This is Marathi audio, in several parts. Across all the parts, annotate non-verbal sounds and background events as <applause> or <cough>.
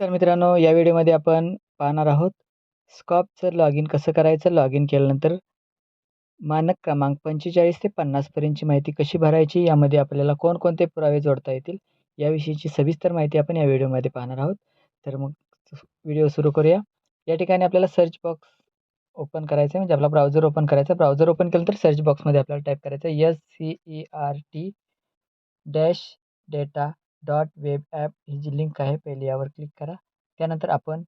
तर मित्रांनो या व्हिडिओमध्ये आपण पाहणार आहोत स्कॉपचं लॉग इन कसं करायचं? लॉग इन केल्यानंतर मानक क्रमांक पंचेचाळीस ते पन्नासपर्यंतची माहिती कशी भरायची? यामध्ये आपल्याला कोणकोणते पुरावे जोडता येतील? याविषयीची सविस्तर माहिती आपण या व्हिडिओमध्ये पाहणार आहोत. तर मग व्हिडिओ सुरू करूया. या ठिकाणी आपल्याला सर्च बॉक्स ओपन करायचं आहे म्हणजे आपला ब्राउझर ओपन करायचा. ब्राउझर ओपन केलं तर सर्च बॉक्समध्ये आपल्याला टाईप करायचं आहे. S C E R T dash data dot web app ही जी लिंक आहे पहिली यावर क्लिक करा. त्यानंतर आपण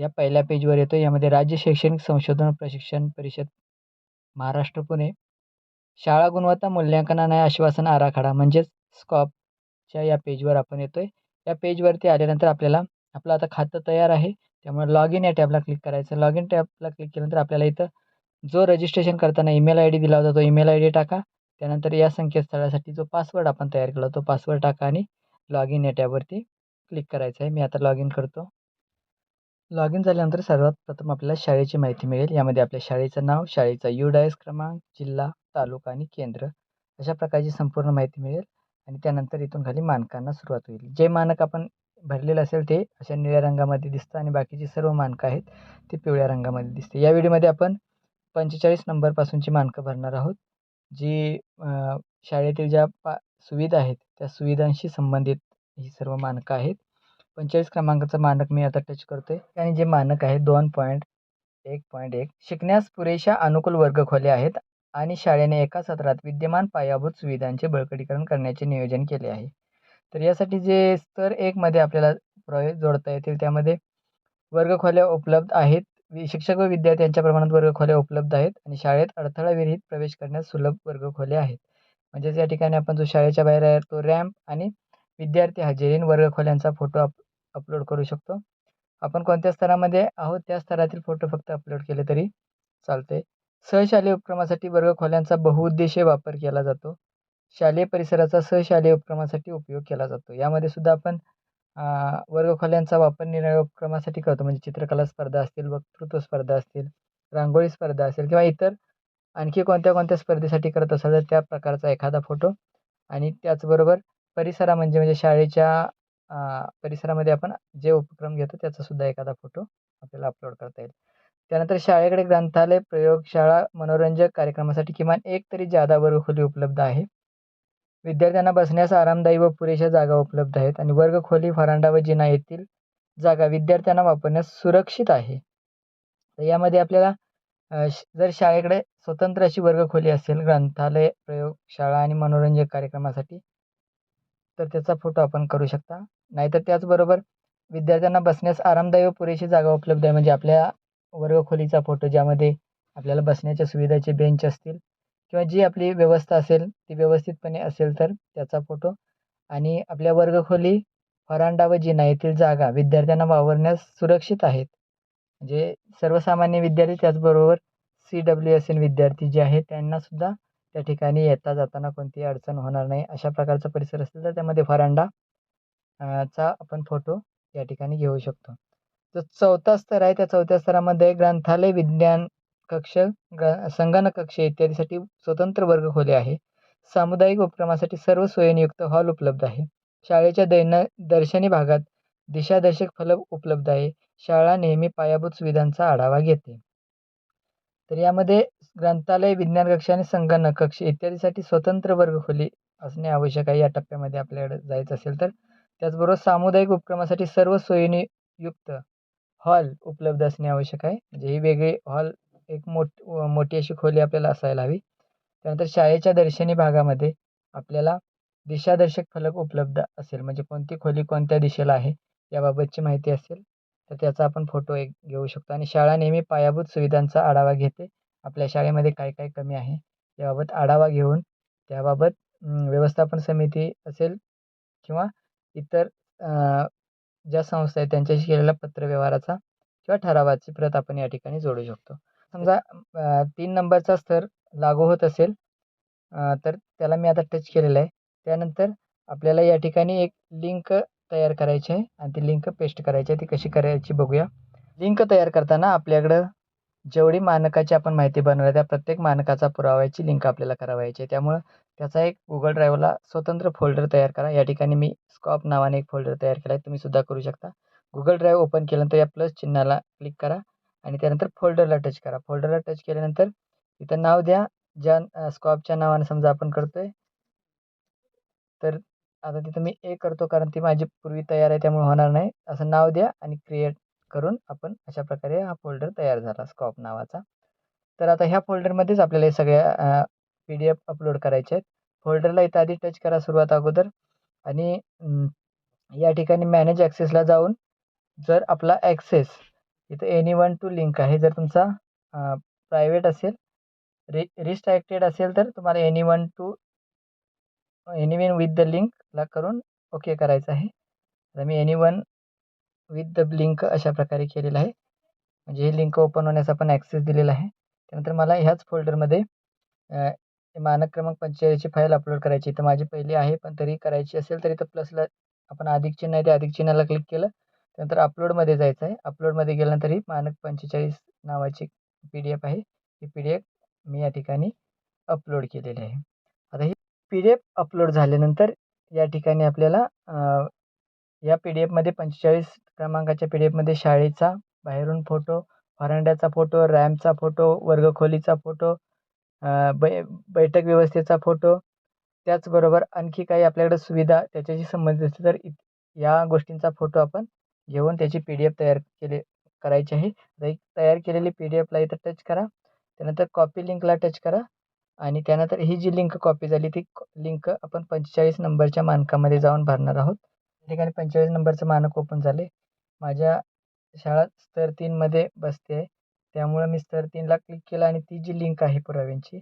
या पहिल्या पेजवर येतो यामध्ये राज्य शैक्षणिक संशोधन प्रशिक्षण परिषद महाराष्ट्र पुणे. शाळा गुणवत्ता मूल्यांकन आश्वासन आराखडा म्हणजेच स्कॉपच्या या पेजवर आपण येतो आहे या पेजवरती आल्यानंतर आपल्याला आपलं आता खातं तयार आहे. त्यामुळे लॉग इन या टॅबला क्लिक करायचं. लॉग इन टॅबला क्लिक केल्यानंतर आपल्याला इथं जो रजिस्ट्रेशन करताना ईमेल आय डी दिला होता तो ईमेल आय डी टाका. त्यानंतर या संकेतस्थळासाठी जो पासवर्ड आपण तयार केला तो पासवर्ड टाका आणि लॉग इन या टॅबवरती क्लिक करायचं आहे. मी आता लॉग इन करतो. लॉग इन झाल्यानंतर सर्वात प्रथम आपल्याला शाळेची माहिती मिळेल. यामध्ये आपल्या शाळेचं नाव शाळेचा यू डायस क्रमांक जिल्हा तालुका आणि केंद्र अशा प्रकारची संपूर्ण माहिती मिळेल आणि त्यानंतर इथून खाली मानकांना सुरुवात होईल. जे मानक आपण भरलेलं असेल ते अशा निळ्या रंगामध्ये दिसतं आणि बाकीची सर्व मानकं आहेत ते पिवळ्या रंगामध्ये दिसते. या व्हिडिओमध्ये आपण पंचेचाळीस नंबरपासूनची मानकं भरणार आहोत. जी शाळेतील ज्या पा सुविधा आहेत त्या सुविधांशी संबंधित ही सर्व मानकं आहेत. पंचेचाळीस क्रमांकाचं मानक मी आता टच करतो आहे आणि जे मानक आहे दोन पॉईंट एक पॉईंट एक शिकण्यास पुरेशा अनुकूल वर्गखोल्या आहेत आणि शाळेने एका सत्रात विद्यमान पायाभूत सुविधांचे बळकटीकरण करण्याचे नियोजन केले आहे. तर यासाठी जे स्तर एकमध्ये आपल्याला प्रवेश जोडता येतील त्यामध्ये वर्गखोल्या उपलब्ध आहेत. म्हणजे शिक्षक व विद्यार्थ्यांच्या प्रमाणात वर्गखोल्या उपलब्ध आहेत आणि शाळेत अडथळाविरहित प्रवेश करण्यास सुलभ वर्गखोल्या आहेत. म्हणजेच या ठिकाणी आपण जो शाळेच्या बाहेर आहे तो रॅम्प आणि विद्यार्थी हजेरीन वर्गखोल्यांचा फोटो अप अपलोड करू शकतो. आपण कोणत्या स्तरामध्ये आहोत त्या स्तरातील फोटो फक्त अपलोड केले तरी चालते सहशालेय उपक्रमासाठी वर्गखोल्यांचा बहुउद्देशीय वापर केला जातो. शालेय परिसराचा सहशालेय उपक्रमासाठी उपयोग केला जातो. यामध्ये सुद्धा आपण वर्गखोल्यांचा वापर निराळ्या उपक्रमासाठी करतो. म्हणजे चित्रकला स्पर्धा असतील वक्तृत्व स्पर्धा असतील रांगोळी स्पर्धा असेल किंवा इतर आणखी कोणत्या कोणत्या स्पर्धेसाठी करत असाल तर त्या प्रकारचा एखादा फोटो. आणि त्याचबरोबर परिसरा म्हणजे म्हणजे शाळेच्या परिसरामध्ये आपण जे उपक्रम घेतो त्याचासुद्धा एखादा फोटो आपल्याला अपलोड करता येईल. त्यानंतर शाळेकडे ग्रंथालय प्रयोगशाळा मनोरंजक कार्यक्रमासाठी किमान एक तरी जादा वर्गखोली उपलब्ध आहे. विद्यार्थ्यांना बसण्यास आरामदायी व पुरेशा जागा उपलब्ध आहेत आणि वर्गखोली फरांडा व जिना येथील जागा विद्यार्थ्यांना वापरण्यास सुरक्षित आहे. तर यामध्ये आपल्याला जर शाळेकडे स्वतंत्र अशी वर्गखोली असेल ग्रंथालय प्रयोगशाळा आणि मनोरंजक कार्यक्रमासाठी तर त्याचा फोटो आपण करू शकता. नाहीतर त्याचबरोबर विद्यार्थ्यांना बसण्यास आरामदायी व पुरेशी जागा उपलब्ध आहे म्हणजे आपल्या वर्गखोलीचा फोटो ज्यामध्ये आपल्याला बसण्याच्या सुविधाचे बेंच असतील किंवा जी आपली व्यवस्था असेल ती व्यवस्थितपणे असेल तर त्याचा फोटो आणि आपल्या वर्गखोली फरांडा व जिना येथील जागा विद्यार्थ्यांना वावरण्यास सुरक्षित आहेत. म्हणजे सर्वसामान्य विद्यार्थी त्याचबरोबर सी डब्ल्यू एस एन विद्यार्थी जे आहेत त्यांनासुद्धा त्या ठिकाणी येता जाताना कोणतीही अडचण होणार नाही. अशा प्रकारचा परिसर असेल तर त्यामध्ये फरांडा चा आपण फोटो या ठिकाणी घेऊ शकतो. जो चौथा स्तर आहे त्या चौथ्या स्तरामध्ये ग्रंथालय विज्ञान कक्ष ग संगणक कक्ष इत्यादीसाठी स्वतंत्र वर्ग खोले आहे. सामुदायिक उपक्रमासाठी सर्व सोयनियुक्त हॉल उपलब्ध आहे. शाळेच्या दैन दर्शनी भागात दिशादर्शक फलक उपलब्ध आहे. शाळा नेहमी पायाभूत सुविधांचा आढावा घेते. तर यामध्ये ग्रंथालय विज्ञान कक्ष आणि संगणक कक्ष इत्यादीसाठी स्वतंत्र वर्ग खोली असणे आवश्यक आहे. या टप्प्यामध्ये आपल्याकडे जायचं असेल तर. त्याचबरोबर सामुदायिक उपक्रमासाठी सर्व सोयीने युक्त हॉल उपलब्ध असणे आवश्यक आहे. म्हणजे ही वेगळे हॉल एक मोठ मोठी अशी खोली आपल्याला असायला हवी. त्यानंतर शाळेच्या दर्शनी भागामध्ये आपल्याला दिशादर्शक फलक उपलब्ध असेल. म्हणजे कोणती खोली कोणत्या दिशेला आहे याबाबतची माहिती असेल तर त्याचा आपण फोटो एक घेऊ शकतो. आणि शाळा नेहमी पायाभूत सुविधांचा आढावा घेते. आपल्या शाळेमध्ये काय काय कमी आहे याबाबत आढावा घेऊन त्याबाबत व्यवस्थापन समिती असेल किंवा इतर ज्या संस्था आहेत त्यांच्याशी केलेल्या पत्रव्यवहाराचा किंवा ठरावाची प्रत आपण या ठिकाणी जोडू शकतो. समजा तीन नंबरचा स्तर लागू होत असेल तर त्याला मी आता टच केलेलं आहे. त्यानंतर आपल्याला या ठिकाणी एक लिंक तयार करायची आहे आणि ती लिंक पेस्ट करायची आहे. ती कशी करायची बघूया. लिंक तयार करताना आपल्याकडं जेवढी मानकाची आपण माहिती बनवली त्या प्रत्येक मानकाचा पुराव्याची लिंक आपल्याला करावायची आहे. त्यामुळं त्याचा एक गुगल ड्राईव्हला स्वतंत्र फोल्डर तयार करा. या ठिकाणी मी स्कॉप नावाने एक फोल्डर तयार केला आहे. तुम्ही सुद्धा करू शकता. गुगल ड्राईव्ह ओपन केल्यानंतर या प्लस चिन्हाला क्लिक करा. आणि त्यानंतर फोल्डरला टच करा. फोल्डरला टच केल्यानंतर इथं नाव द्या. ज्या स्कॉपच्या नावाने समजा आपण करतो आहे तर आता तिथं मी ए करतो कारण ती माझी पूर्वी तयार आहे त्यामुळे होणार नाही. असं नाव द्या आणि क्रिएट करून आपण अशा प्रकारे हा फोल्डर तयार झाला स्कॉप नावाचा. तर आता ह्या फोल्डरमध्येच आपल्याला हे सगळ्या पी डी एफ अपलोड करायचे आहेत. फोल्डरला इथं आधी टच करा सुरुवात अगोदर. आणि या ठिकाणी मॅनेज ॲक्सेसला जाऊन जर आपला ॲक्सेस इथं एनी वन टू लिंक आहे. जर तुमचा प्रायव्हेट असेल रि रिस्ट्रॅक्टेड असेल तर तुम्हाला anyone to anyone with the लिंकला करून ओके करायचं आहे. तर मी anyone with the link अशा प्रकारे केलेलं आहे. म्हणजे हे लिंक ओपन होण्याचा पण ॲक्सेस दिलेला आहे. त्यानंतर मला ह्याच फोल्डरमध्ये मानक क्रमांक पंचेचाळीसची फाईल अपलोड करायची. तर माझी पहिली आहे पण तरी करायची असेल तरी तर प्लसला आपण अधिक चिन्ह आहे. ते अधिक चिन्हाला क्लिक केलं. त्यानंतर अपलोडमध्ये जायचं आहे. अपलोडमध्ये गेल्यानंतर ही मानक पंचेचाळीस नावाची पी डी एफ आहे. ही पी डी एफ मी या ठिकाणी अपलोड केलेली आहे. आता ही पी डी एफ अपलोड झाल्यानंतर या ठिकाणी आपल्याला या पी डी एफमध्ये पंचेचाळीस क्रमांकाच्या पी डी एफमध्ये शाळेचा बाहेरून फोटो व्हरांड्याचा फोटो रॅमचा फोटो वर्गखोलीचा फोटो बै बैठक व्यवस्थेचा फोटो त्याचबरोबर आणखी काही आपल्याकडे सुविधा त्याच्याशी संबंधित असतील तर इत या गोष्टींचा फोटो आपण घेऊन त्याची पी डी एफ तयार केले करायची आहे. एक तयार केलेली पी डी एफला इथं टच करा. त्यानंतर कॉपी लिंकला टच करा. आणि त्यानंतर ही जी लिंक कॉपी झाली ती लिंक आपण पंचेचाळीस नंबरच्या मानकामध्ये जाऊन भरणार आहोत. त्या ठिकाणी पंचेचाळीस नंबरचं मानक ओपन झाले. माझ्या शाळा स्तर तीनमध्ये बसते आहे. त्यामुळं मी स्तर तीनला क्लिक केलं आणि ती जी लिंक आहे पुराव्यांची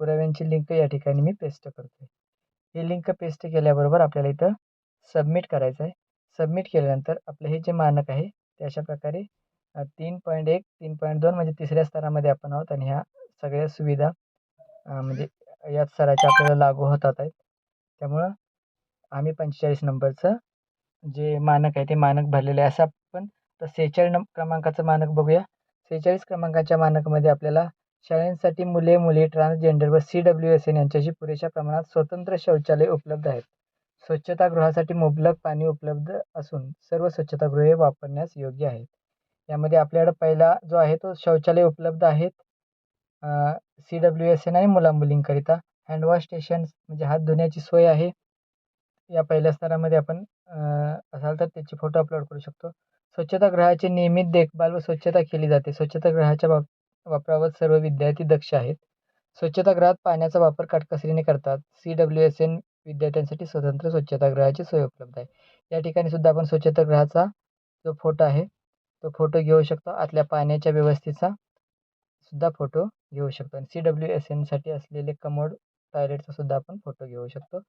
पुराव्यांची लिंक या ठिकाणी मी पेस्ट करतो आहे ही लिंक पेस्ट केल्याबरोबर आपल्याला इथं सबमिट करायचं आहे. सबमिट केल्यानंतर आपलं हे जे मानक आहे ते अशा प्रकारे तीन पॉईंट एक तीन पॉईंट दोन म्हणजे तिसऱ्या स्तरामध्ये आपण आहोत आणि ह्या सगळ्या सुविधा म्हणजे या स्तराच्या आपल्याला लागू होतात आहेत. त्यामुळं आम्ही पंचेचाळीस नंबरचं जे मानक आहे ते मानक भरलेले आहे. असं आपण तर सेहेचाळीस नंब क्रमांकाचं मानक बघूया. सेहेचाळीस क्रमांकाच्या मानकामध्ये आपल्याला शाळांसाठी मुले मुली ट्रान्सजेंडर व सी डब्ल्यू एस एन यांच्याशी पुरेशा प्रमाणात स्वतंत्र शौचालय उपलब्ध आहेत. स्वच्छतागृहासाठी मुबलक पाणी उपलब्ध असून सर्व स्वच्छतागृहे वापरण्यास योग्य आहेत. यामध्ये आपल्याकडं पहिला जो आहे तो शौचालय उपलब्ध आहेत. सी डब्ल्यू एस एन आणि मुलामुलींकरिता. हँडवॉश स्टेशन्स म्हणजे हात धुण्याची सोय आहे. या पहिल्या स्तरामध्ये आपण असाल तर त्याचे फोटो अपलोड करू शकतो. स्वच्छतागृहाची नियमित देखभाल व स्वच्छता केली जाते. स्वच्छतागृहाच्या बाब वापरावर सर्व विद्यार्थी दक्ष आहेत. स्वच्छतागृहात पाण्याचा वापर काटकसरीने करतात. सी डब्ल्यू एस एन विद्यार्थ्यांसाठी स्वतंत्र स्वच्छतागृहाची सोय उपलब्ध आहे. या ठिकाणी सुद्धा आपण स्वच्छतागृहाचा जो फोटो आहे तो फोटो घेऊ शकतो. आतल्या पाण्याच्या व्यवस्थेचा सुद्धा फोटो घेऊ शकतो. आणि सी डब्ल्यू एस एनसाठी असलेले कमोड टॉयलेटचा सुद्धा आपण फोटो घेऊ शकतो.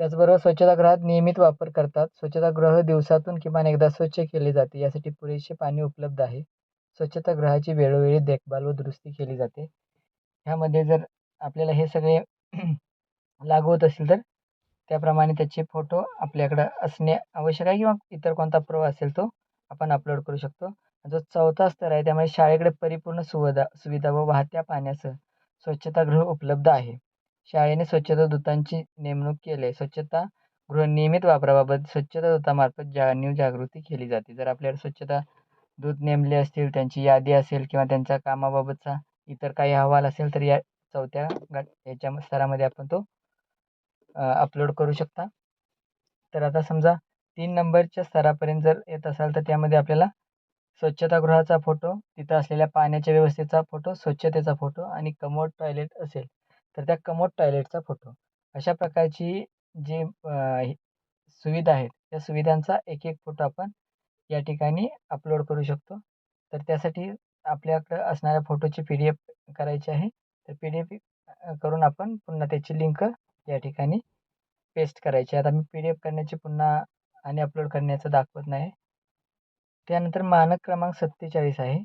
त्याचबरोबर स्वच्छतागृहात नियमित वापर करतात. स्वच्छतागृह दिवसातून किमान एकदा स्वच्छ केले जाते. यासाठी पुरेसे पाणी उपलब्ध आहे. स्वच्छतागृहाची वेळोवेळी देखभाल व दुरुस्ती केली जाते. ह्यामध्ये जर आपल्याला हे सगळे <clears throat> लागू होत असेल तर त्याप्रमाणे त्याचे फोटो आपल्याकडं असणे आवश्यक आहे किंवा इतर कोणता प्रो असेल तो आपण अपलोड करू शकतो. जो चौथा स्तर आहे त्यामुळे शाळेकडे परिपूर्ण सुविधा सुविधा व वाहत्या पाण्यासह स्वच्छतागृह उपलब्ध आहे. शाळेने स्वच्छता दूतांची नेमणूक केली. आहे स्वच्छता गृह नियमित वापराबाबत स्वच्छता दूतामार्फत जाणीव जागृती केली जाते. जर आपल्याला स्वच्छता दूत नेमले असतील त्यांची यादी असेल किंवा त्यांच्या कामाबाबतचा इतर काही अहवाल असेल तर या चौथ्या गट याच्या स्तरामध्ये आपण तो अपलोड करू शकता. तर आता समजा तीन नंबरच्या स्तरापर्यंत जर येत असाल तर त्यामध्ये आपल्याला स्वच्छतागृहाचा फोटो तिथं असलेल्या पाण्याच्या व्यवस्थेचा फोटो स्वच्छतेचा फोटो आणि कमोड टॉयलेट असेल तर त्या कमोड टॉयलेटचा फोटो. अशा प्रकारची जी सुविधा आहेत त्या सुविधांचा एक एक फोटो आपण या ठिकाणी अपलोड करू शकतो. तर त्यासाठी आपल्याकडं असणाऱ्या फोटोची पी डी एफ करायची आहे. तर पी डी एफ करून आपण पुन्हा त्याची लिंक या ठिकाणी पेस्ट करायची. आता मी पी डी एफ करण्याची पुन्हा आणि अपलोड करण्याचं दाखवत नाही. त्यानंतर मानक क्रमांक सत्तेचाळीस आहे.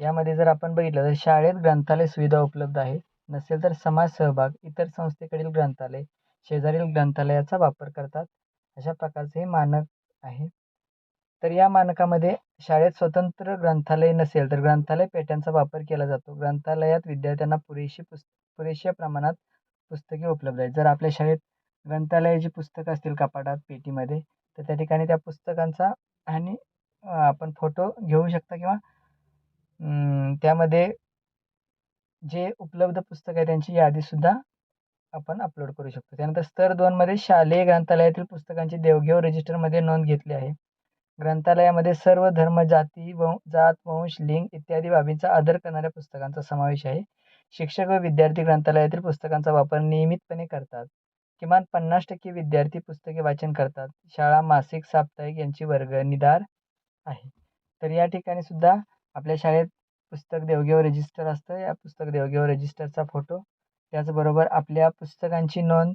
यामध्ये जर आपण बघितलं तर शाळेत ग्रंथालय सुविधा उपलब्ध आहे. नसेल तर समाज सहभाग इतर संस्थेकडील ग्रंथालय शेजारील ग्रंथालयाचा वापर करतात. अशा प्रकारचे हे मानक आहे. तर या मानकामध्ये शाळेत स्वतंत्र ग्रंथालय नसेल तर ग्रंथालय पेट्यांचा वापर केला जातो. ग्रंथालयात विद्यार्थ्यांना पुरेशी पुस् पुरेशा प्रमाणात पुस्तके उपलब्ध आहेत. जर आपल्या शाळेत ग्रंथालयाची पुस्तकं असतील कपाटात पेटीमध्ये तर त्या ठिकाणी त्या पुस्तकांचा आणि आपण फोटो घेऊ शकता किंवा त्यामध्ये जे उपलब्ध पुस्तक आहे त्यांची यादीसुद्धा आपण अपलोड करू शकतो. त्यानंतर स्तर दोनमध्ये शालेय ग्रंथालयातील पुस्तकांची देवघेव रजिस्टरमध्ये नोंद घेतली आहे. ग्रंथालयामध्ये सर्व धर्म जाती व जात वंश लिंग इत्यादी बाबींचा आदर करणाऱ्या पुस्तकांचा समावेश आहे. शिक्षक व विद्यार्थी ग्रंथालयातील पुस्तकांचा वापर नियमितपणे करतात. किमान पन्नास टक्के विद्यार्थी पुस्तके वाचन करतात. शाळा मासिक साप्ताहिक यांची वर्गणीदार आहे. तर या ठिकाणी सुद्धा आपल्या शाळेत पुस्तक देवघेव रजिस्टर असतं. या पुस्तक देवघेव रजिस्टरचा फोटो त्याचबरोबर आपल्या पुस्तकांची नोंद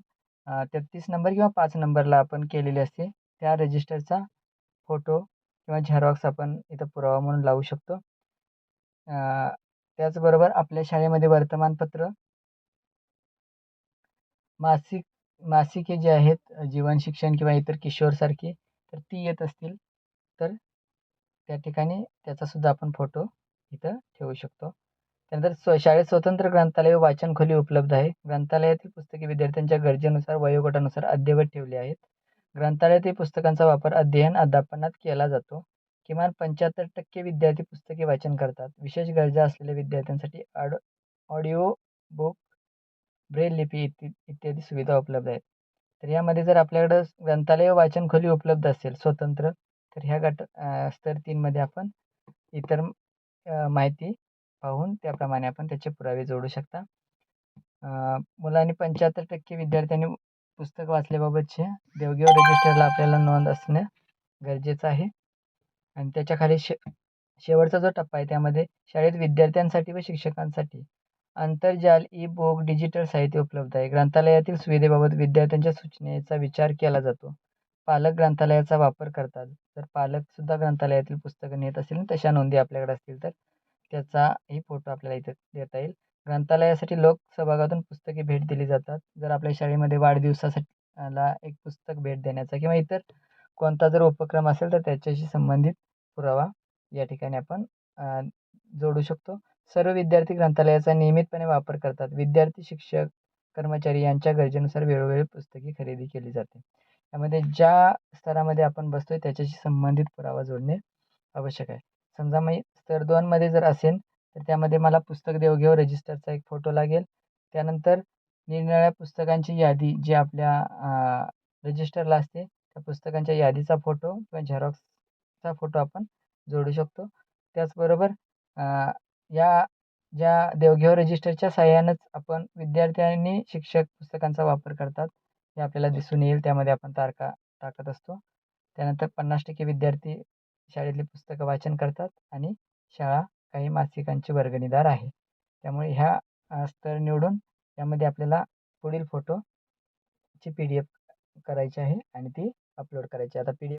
तेहतीस नंबर किंवा पाच नंबरला आपण केलेली असते. त्या रजिस्टरचा फोटो किंवा झेरॉक्स आपण इथं पुरावा म्हणून लावू शकतो. त्याचबरोबर आपल्या शाळेमध्ये वर्तमानपत्र मासिक मासिके जे आहेत जीवन शिक्षण किंवा इतर किशोरसारखी तर ती येत असतील तर त्या ठिकाणी त्याचासुद्धा आपण फोटो इथं ठेवू शकतो. त्यानंतर स्व शाळेत स्वतंत्र ग्रंथालय व उपलब्ध आहे. ग्रंथालयातील पुस्तके विद्यार्थ्यांच्या गरजेनुसार वयोगटानुसार अद्ययावत ठेवली आहेत. ग्रंथालयातील पुस्तकांचा वापर अध्ययन अध्यापनात केला जातो. किमान पंच्याहत्तर टक्के विद्यार्थी पुस्तके वाचन करतात. विशेष गरजा असलेल्या विद्यार्थ्यांसाठी ऑड ऑडिओ बुक ब्रेल लिपी इत्या इत्यादी सुविधा उपलब्ध आहेत. तर यामध्ये जर आपल्याकडं ग्रंथालय वाचन खोली उपलब्ध असेल स्वतंत्र तर ह्या गट स्तर तीनमध्ये आपण इतर माहिती पाहून त्याप्रमाणे आपण त्याचे पुरावे जोडू शकता. मुलांनी पंच्याहत्तर टक्के विद्यार्थ्यांनी पुस्तक वाचल्याबाबतचे देवघेव रजिस्टरला आपल्याला नोंद असणे गरजेचं आहे. आणि त्याच्याखाली शे शेवटचा जो टप्पा आहे त्यामध्ये शाळेत विद्यार्थ्यांसाठी व शिक्षकांसाठी आंतरजाल ई बुक डिजिटल साहित्य उपलब्ध आहे. ग्रंथालयातील सुविधेबाबत विद्यार्थ्यांच्या सूचनेचा विचार केला जातो. पालक ग्रंथालयाचा वापर करतात. जर पालकसुद्धा ग्रंथालयातील पुस्तकं नेत असतील तशा नोंदी आपल्याकडे असतील तर त्याचाही फोटो आपल्याला इथे देता येईल. ग्रंथालयासाठी लोकसभागातून पुस्तके भेट दिली जातात. जर आपल्या शाळेमध्ये वाढदिवसासाठी ला एक पुस्तक भेट देण्याचा किंवा इतर कोणता जर उपक्रम असेल तर त्याच्याशी संबंधित पुरावा या ठिकाणी आपण जोडू शकतो. सर्व विद्यार्थी ग्रंथालयाचा नियमितपणे वापर करतात. विद्यार्थी शिक्षक कर्मचारी यांच्या गरजेनुसार वेळोवेळी पुस्तके खरेदी केली जाते. त्यामध्ये ज्या स्तरामध्ये आपण बसतो आहे त्याच्याशी संबंधित पुरावा जोडणे आवश्यक आहे. समजा मी स्तर दोनमध्ये जर असेल तर त्यामध्ये मला पुस्तक देवघेव रजिस्टरचा एक फोटो लागेल. त्यानंतर निरनिराळ्या पुस्तकांची यादी जी आपल्या रजिस्टरला असते त्या पुस्तकांच्या यादीचा फोटो किंवा चा फोटो आपण जोडू शकतो. त्याचबरोबर या ज्या देवघेव रजिस्टरच्या सहाय्यानंच आपण विद्यार्थ्यांनी शिक्षक पुस्तकांचा वापर करतात हे आपल्याला दिसून येईल. त्यामध्ये आपण तारखा टाकत असतो. त्यानंतर पन्नास टक्के विद्यार्थी शाळेतली पुस्तकं वाचन करतात आणि शाळा काही मासिकांची वर्गणीदार आहे. त्यामुळे ह्या स्तर निवडून यामध्ये आपल्याला पुढील फोटोची पी डी एफ करायची आहे आणि ती अपलोड करायची आता पी डी एफ